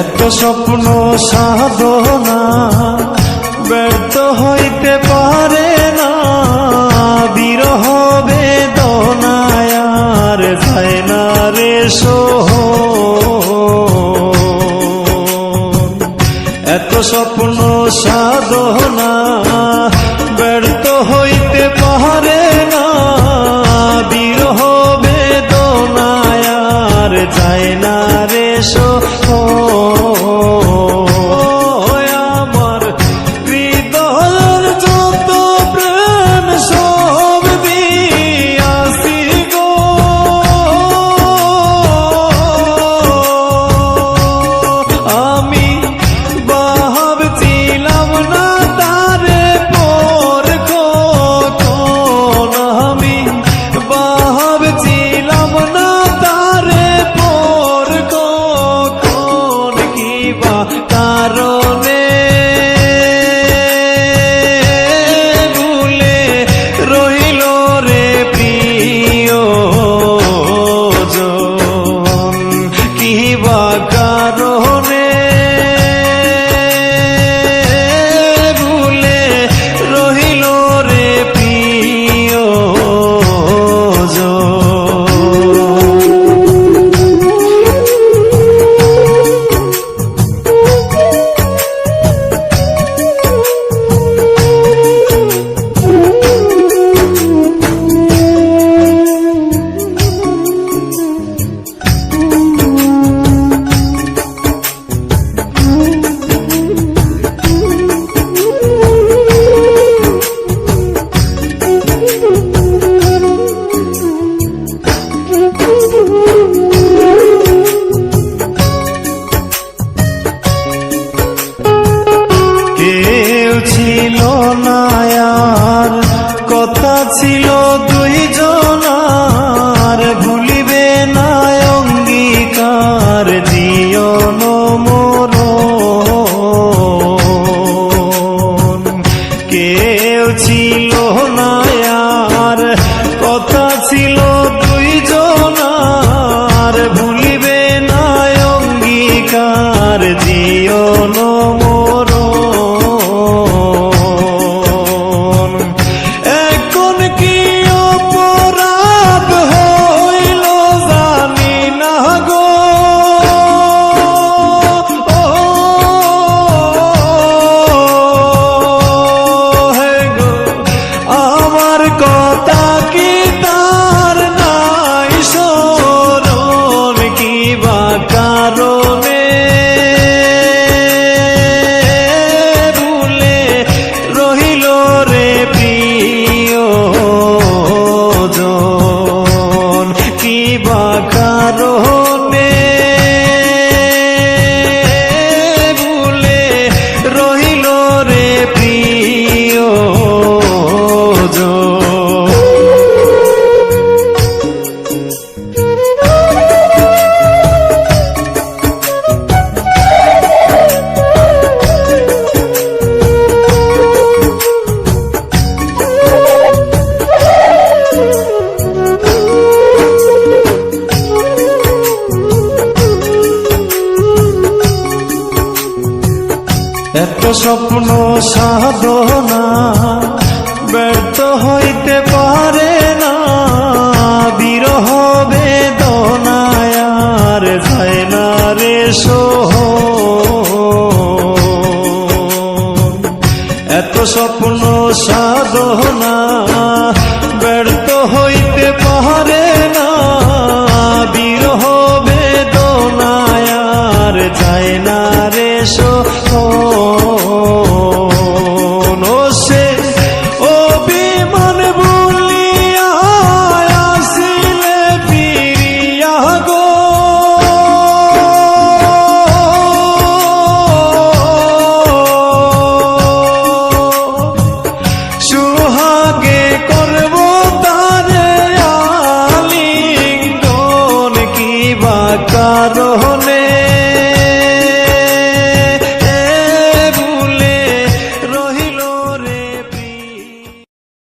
এত স্বপ্ন সাধনা ব্যর্থ হইতে পারে না। বিরহ বেদনায়ার যায় না রে সোহ এত স্বপ্ন সাধনা ব্যর্থ হইতে পারে না। বিরহ বেদনায়ার যায় না ছিল দুই গারো স্বপ্ন সাধনা ব্যর্থ হইতে পারে না। বিরহ বেদনায়ার যায় না রে সোহ এত স্বপ্ন সাধনা ব্যর্থ হইতে পারে না। বিরহ বেদনায়ার যায় না রে সোহ রোহনে